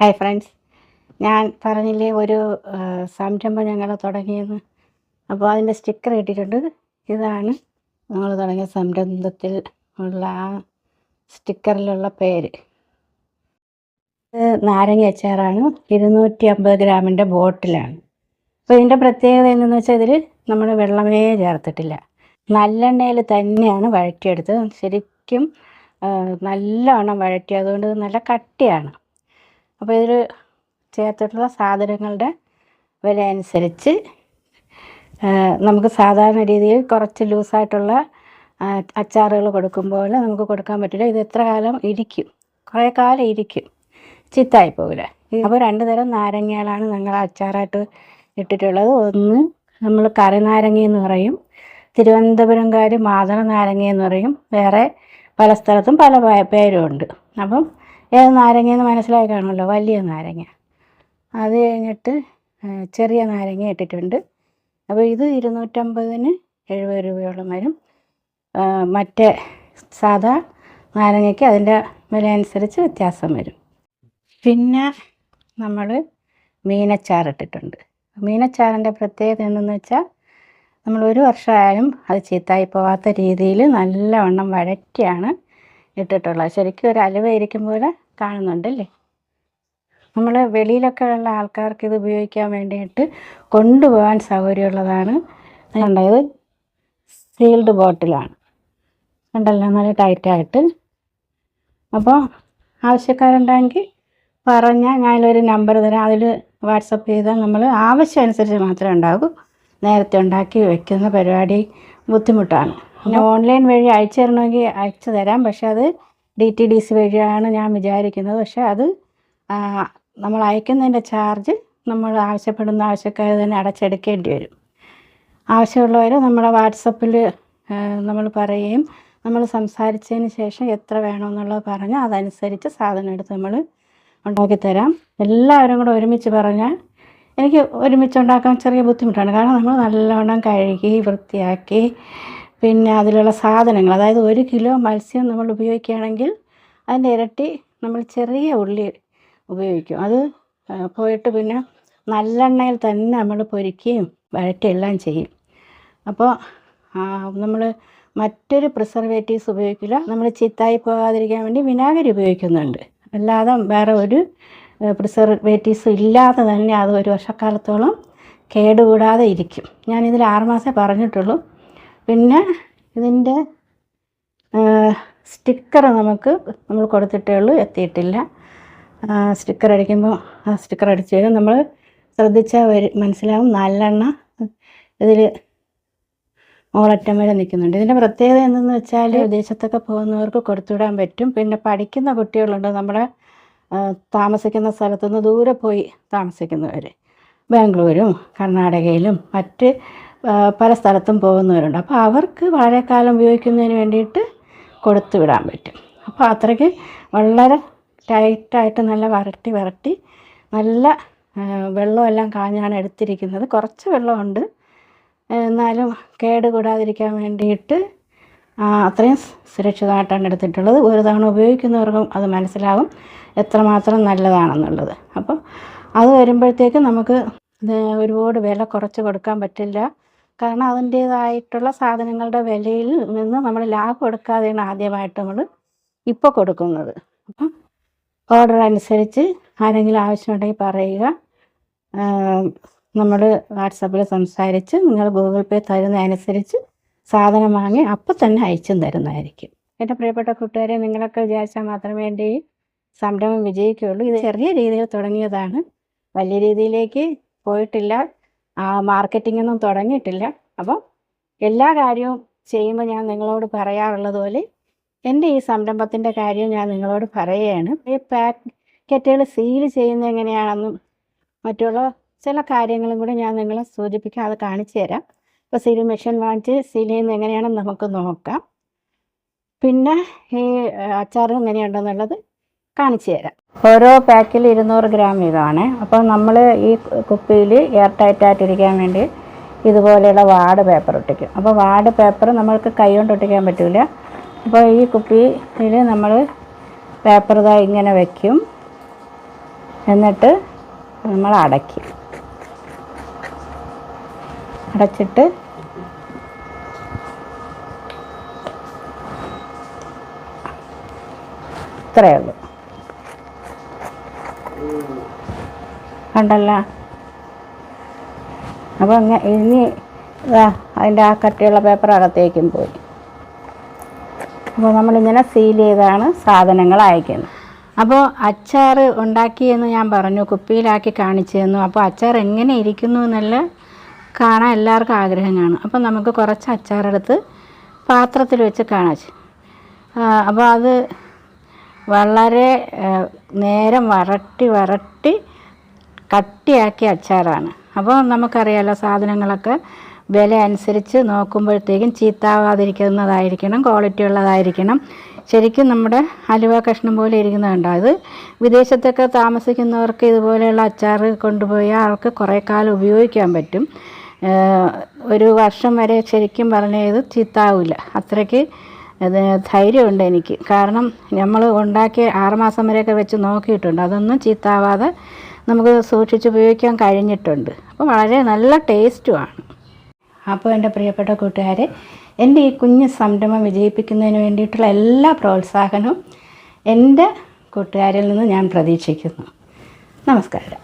Hi friends ഞാൻ പറഞ്ഞില്ലേ ഒരു സംരംഭം ഞങ്ങൾ തുടങ്ങിയെന്ന്. അപ്പോൾ അതിന്റെ സ്റ്റിക്കർ കിട്ടിയിട്ടുണ്ട് ഇതാണ് ഞങ്ങൾ തുടങ്ങിയ സംരംഭത്തിൽ ഉള്ള ആ സ്റ്റിക്കറിലുള്ള പേര്. ഇത് നാരങ്ങ അച്ചാറാണ്. ഇരുന്നൂറ്റി അമ്പത് ഗ്രാമിന്റെ ബോട്ടിലാണ്. അപ്പോൾ ഇതിന്റെ പ്രത്യേകത എന്തെന്ന് വെച്ചാൽ ഇതിൽ നമ്മൾ വെള്ളമേ ചേർത്തിട്ടില്ല. നല്ലെണ്ണയിൽ തന്നെയാണ് വഴറ്റിയെടുത്തത്. ശരിക്കും നല്ലവണ്ണം വഴറ്റി. അതുകൊണ്ട് നല്ല കട്ടിയാണ്. അപ്പോൾ ഇതിൽ ചേർത്തിട്ടുള്ള സാധനങ്ങളുടെ വില അനുസരിച്ച് നമുക്ക് സാധാരണ രീതിയിൽ കുറച്ച് ലൂസായിട്ടുള്ള അച്ചാറുകൾ കൊടുക്കുമ്പോൾ നമുക്ക് കൊടുക്കാൻ പറ്റില്ല. ഇത് എത്ര കാലം ഇരിക്കും? കുറേ കാലം ഇരിക്കും. ചിത്തായി പോകില്ല അപ്പോൾ രണ്ട് തരം നാരങ്ങകളാണ് ഞങ്ങൾ അച്ചാറായിട്ട് ഇട്ടിട്ടുള്ളത്. ഒന്ന് നമ്മൾ കറി നാരങ്ങ എന്ന് പറയും തിരുവനന്തപുരംകാർ മാതള നാരങ്ങ എന്ന് പറയും. വേറെ പല സ്ഥലത്തും പല പേരുമുണ്ട് അപ്പം ഏത് നാരങ്ങയെന്ന് മനസ്സിലായി കാണുമല്ലോ വലിയ നാരങ്ങ. അത് കഴിഞ്ഞിട്ട് ചെറിയ നാരങ്ങ ഇട്ടിട്ടുണ്ട്. അപ്പോൾ ഇത് ഇരുന്നൂറ്റമ്പതിന് എഴുപത് രൂപയോളം വരും. മറ്റേ സാധാ നാരങ്ങയ്ക്ക് അതിന്റെ വില അനുസരിച്ച് വ്യത്യാസം വരും. പിന്നെ നമ്മൾ മീനച്ചാർ ഇട്ടിട്ടുണ്ട്. മീനച്ചാറിന്റെ പ്രത്യേകത എന്തെന്ന് വെച്ചാൽ നമ്മൾ ഒരു വർഷമായാലും അത് ചീത്തായി പോവാത്ത രീതിയിൽ നല്ലവണ്ണം വഴറ്റിയാണ് ഇട്ടിട്ടുള്ളത് ശരിക്കും ഒരു അലുവ പോലെ കാണുന്നുണ്ടല്ലേ? നമ്മൾ വെളിയിലൊക്കെ ഉള്ള ആൾക്കാർക്ക് ഇത് ഉപയോഗിക്കാൻ വേണ്ടിയിട്ട് കൊണ്ടുപോകാൻ സൗകര്യമുള്ളതാണ്. ഉണ്ടായത് സീൽഡ് ബോട്ടിലാണ് ഉണ്ടല്ലോ നല്ല ടൈറ്റായിട്ട് അപ്പോൾ ആവശ്യക്കാരുണ്ടെങ്കിൽ പറഞ്ഞാൽ ഞാനൊരു നമ്പർ തരാം. അതിൽ വാട്സപ്പ് ചെയ്താൽ നമ്മൾ ആവശ്യം അനുസരിച്ച് മാത്രമേ ഉണ്ടാകൂ. നേരത്തെ ഉണ്ടാക്കി വെക്കുന്ന പരിപാടി ബുദ്ധിമുട്ടാണ്. പിന്നെ ഓൺലൈൻ വഴി അയച്ചു തരണമെങ്കിൽ അയച്ചു തരാം. പക്ഷെ അത് ഡി ടി ഡി സി വഴിയാണ് ഞാൻ വിചാരിക്കുന്നത്. പക്ഷെ അത് നമ്മൾ അയക്കുന്നതിന്റെ ചാർജ് നമ്മൾ ആവശ്യപ്പെടുന്ന ആവശ്യക്കാർ തന്നെ അടച്ചെടുക്കേണ്ടി വരും. ആവശ്യമുള്ളവർ നമ്മുടെ വാട്സപ്പിൽ നമ്മൾ പറയുകയും നമ്മൾ സംസാരിച്ചതിന് ശേഷം എത്ര വേണമെന്നുള്ളത് പറഞ്ഞാൽ അതനുസരിച്ച് സാധനം എടുത്ത് നമ്മൾ ഉണ്ടാക്കിത്തരാം. എല്ലാവരും കൂടെ ഒരുമിച്ച് പറഞ്ഞാൽ എനിക്ക് ഒരുമിച്ച് ഉണ്ടാക്കാൻ ചെറിയ ബുദ്ധിമുട്ടാണ്. കാരണം നമ്മൾ നല്ലവണ്ണം കഴുകി വൃത്തിയാക്കി പിന്നെ അതിലുള്ള സാധനങ്ങൾ അതായത് ഒരു കിലോ മത്സ്യം നമ്മൾ ഉപയോഗിക്കുകയാണെങ്കിൽ അതിന്റെ ഇരട്ടി നമ്മൾ ചെറിയ ഉള്ളി ഉപയോഗിക്കും. അത് പോയിട്ട് പിന്നെ നല്ലെണ്ണയിൽ തന്നെ നമ്മൾ പൊരിക്കുകയും വഴറ്റുകയെല്ലാം ചെയ്യും. അപ്പോൾ നമ്മൾ മറ്റൊരു പ്രിസർവേറ്റീവ്സ് ഉപയോഗിക്കില്ല. നമ്മൾ ചിത്തായി പോകാതിരിക്കാൻ വേണ്ടി വിനാഗിരി ഉപയോഗിക്കുന്നുണ്ട്. അല്ലാതെ വേറെ ഒരു പ്രിസർവേറ്റീവ്സ് ഇല്ലാതെ തന്നെ അത് ഒരു വർഷക്കാലത്തോളം കേടുകൂടാതെ ഇരിക്കും. ഞാനിതിൽ ആറുമാസമേ പറഞ്ഞിട്ടുള്ളൂ. പിന്നെ ഇതിന്റെ സ്റ്റിക്കർ നമുക്ക് നമ്മൾ കൊടുത്തിട്ടേ ഉള്ളൂ എത്തിയിട്ടില്ല. സ്റ്റിക്കർ അടിക്കുമ്പോൾ ആ സ്റ്റിക്കർ അടിച്ചു കഴിഞ്ഞാൽ നമ്മൾ ശ്രദ്ധിച്ചാൽ വരും മനസ്സിലാവും. നല്ലെണ്ണ ഇതിൽ ഓളറ്റം വരെ നിൽക്കുന്നുണ്ട്. ഇതിന്റെ പ്രത്യേകത എന്തെന്ന് വെച്ചാൽ വിദേശത്തൊക്കെ പോകുന്നവർക്ക് കൊടുത്തുവിടാൻ പറ്റും. പിന്നെ പഠിക്കുന്ന കുട്ടികളുണ്ട്. നമ്മുടെ താമസിക്കുന്ന സ്ഥലത്തുനിന്ന് ദൂരെ പോയി താമസിക്കുന്നവർ ബാംഗ്ലൂരും കർണാടകയിലും മറ്റ് പല സ്ഥലത്തും പോകുന്നവരുണ്ട്. അപ്പോൾ അവർക്ക് വളരെ കാലം ഉപയോഗിക്കുന്നതിന് വേണ്ടിയിട്ട് കൊടുത്തു വിടാൻ പറ്റും. അപ്പോൾ അത്രയ്ക്ക് വളരെ ടൈറ്റായിട്ട് നല്ല വരട്ടി വരട്ടി നല്ല വെള്ളമെല്ലാം കാഞ്ഞാണ് എടുത്തിരിക്കുന്നത്. കുറച്ച് വെള്ളമുണ്ട്. എന്നാലും കേട് കൂടാതിരിക്കാൻ വേണ്ടിയിട്ട് അത്രയും സുരക്ഷിതമായിട്ടാണ് എടുത്തിട്ടുള്ളത്. ഒരു തവണ ഉപയോഗിക്കുന്നവർക്കും അത് മനസ്സിലാകും എത്രമാത്രം നല്ലതാണെന്നുള്ളത്. അപ്പം അത് വരുമ്പോഴത്തേക്ക് നമുക്ക് ഒരുപാട് വില കുറച്ച് കൊടുക്കാൻ പറ്റില്ല. കാരണം അതിന്റേതായിട്ടുള്ള സാധനങ്ങളുടെ വിലയിൽ നിന്ന് നമ്മൾ ലാഭം എടുക്കാതെയാണ് ആദ്യമായിട്ട് നമ്മൾ ഇപ്പോൾ കൊടുക്കുന്നത്. അപ്പം ഓർഡർ അനുസരിച്ച് ആരെങ്കിലും ആവശ്യമുണ്ടെങ്കിൽ പറയുക. നമ്മൾ വാട്സപ്പിൽ സംസാരിച്ച് നിങ്ങൾ ഗൂഗിൾ പേ തരുന്നതനുസരിച്ച് സാധനം വാങ്ങി അപ്പം തന്നെ അയച്ചും തരുന്നതായിരിക്കും. എന്റെ പ്രിയപ്പെട്ട കൂട്ടുകാരെ നിങ്ങളൊക്കെ വിചാരിച്ചാൽ മാത്രമേ എന്റെ ഈ സംരംഭം വിജയിക്കുകയുള്ളൂ. ഇത് ചെറിയ രീതിയിൽ തുടങ്ങിയതാണ്. വലിയ രീതിയിലേക്ക് പോയിട്ടില്ല. മാർക്കറ്റിംഗ് ഒന്നും തുടങ്ങിയിട്ടില്ല. അപ്പം എല്ലാ കാര്യവും ചെയ്യുമ്പോൾ ഞാൻ നിങ്ങളോട് പറയാറുള്ളത് പോലെ എന്റെ ഈ സംരംഭത്തിന്റെ കാര്യം ഞാൻ നിങ്ങളോട് പറയുകയാണ്. ഈ പാക്കറ്റുകൾ സീൽ ചെയ്യുന്ന എങ്ങനെയാണെന്നും മറ്റുള്ള ചില കാര്യങ്ങളും കൂടി ഞാൻ നിങ്ങളെ സൂചിപ്പിക്കാം. അത് കാണിച്ചു തരാം. ഇപ്പോൾ സീൽ മെഷീൻ വാങ്ങിച്ച് സീൽ ചെയ്യുന്നത് എങ്ങനെയാണെന്ന് നമുക്ക് നോക്കാം. പിന്നെ ഈ അച്ചാർ എങ്ങനെയുണ്ടെന്നുള്ളത് കാണിച്ചു തരാം. ഓരോ പാക്കിൽ ഇരുന്നൂറ് ഗ്രാം വീതമാണ് അപ്പോൾ നമ്മൾ ഈ കുപ്പിയിൽ എയർ ടൈറ്റ് ആയിട്ടിരിക്കാൻ വേണ്ടി ഇതുപോലെയുള്ള വാർഡ് പേപ്പർ ഒട്ടിക്കും. അപ്പോൾ വാർഡ് പേപ്പർ നമ്മൾക്ക് കൈ കൊണ്ട് ഒട്ടിക്കാൻ പറ്റില്ല അപ്പോൾ ഈ കുപ്പിയിൽ നമ്മൾ പേപ്പർ ഇതാ ഇങ്ങനെ വയ്ക്കും എന്നിട്ട് നമ്മൾ അടയ്ക്കും. അടച്ചിട്ട് ഇത്രയേ ഉള്ളൂ. കണ്ടല്ലോ. അപ്പോൾ അങ്ങനെ ഇനി അതിന്റെ ആ കട്ടിയുള്ള പേപ്പർ അകത്തേക്കും പോയി. അപ്പോൾ നമ്മളിങ്ങനെ സീൽ ചെയ്താണ് സാധനങ്ങൾ അയക്കുന്നത്. അപ്പോൾ അച്ചാർ ഉണ്ടാക്കിയെന്ന് ഞാൻ പറഞ്ഞു കുപ്പിയിലാക്കി കാണിച്ചു അപ്പോൾ അച്ചാർ എങ്ങനെ ഇരിക്കുന്നു എന്നുള്ള കാണാൻ എല്ലാവർക്കും ആഗ്രഹം കാണും. അപ്പോൾ നമുക്ക് കുറച്ച് അച്ചാറെടുത്ത് പാത്രത്തിൽ വെച്ച് കാണിച്ചു അപ്പോൾ അത് വളരെ നേരം വരട്ടി വരട്ടി കട്ടിയാക്കിയ അച്ചാറാണ്. അപ്പോൾ നമുക്കറിയാലോ സാധനങ്ങളൊക്കെ വില അനുസരിച്ച് നോക്കുമ്പോഴത്തേക്കും ചീത്താവാതിരിക്കുന്നതായിരിക്കണം ക്വാളിറ്റി ഉള്ളതായിരിക്കണം. ശരിക്കും നമ്മുടെ അലുവ കഷ്ണം പോലെ ഇരിക്കുന്നതുണ്ട് അത് വിദേശത്തൊക്കെ താമസിക്കുന്നവർക്ക് ഇതുപോലെയുള്ള അച്ചാർ കൊണ്ടുപോയാൽ ആൾക്ക് കുറേ കാലം ഉപയോഗിക്കാൻ പറ്റും. ഒരു വർഷം വരെ ശരിക്കും പറഞ്ഞാൽ ഇത് ചീത്താവില്ല അത്രയ്ക്ക് അത് ധൈര്യമുണ്ട് എനിക്ക്. കാരണം നമ്മൾ ഉണ്ടാക്കിയ ആറുമാസം വരെയൊക്കെ വെച്ച് നോക്കിയിട്ടുണ്ട്. അതൊന്നും ചീത്താവാതെ നമുക്ക് സൂക്ഷിച്ച് ഉപയോഗിക്കാൻ കഴിഞ്ഞിട്ടുണ്ട്. അപ്പോൾ വളരെ നല്ല ടേസ്റ്റുമാണ്. അപ്പോൾ എന്റെ പ്രിയപ്പെട്ട കൂട്ടുകാരെ എന്റെ ഈ കുഞ്ഞ് സംരംഭം വിജയിപ്പിക്കുന്നതിന് വേണ്ടിയിട്ടുള്ള എല്ലാ പ്രോത്സാഹനവും എന്റെ കൂട്ടുകാരിൽ നിന്ന് ഞാൻ പ്രതീക്ഷിക്കുന്നു. നമസ്കാരം.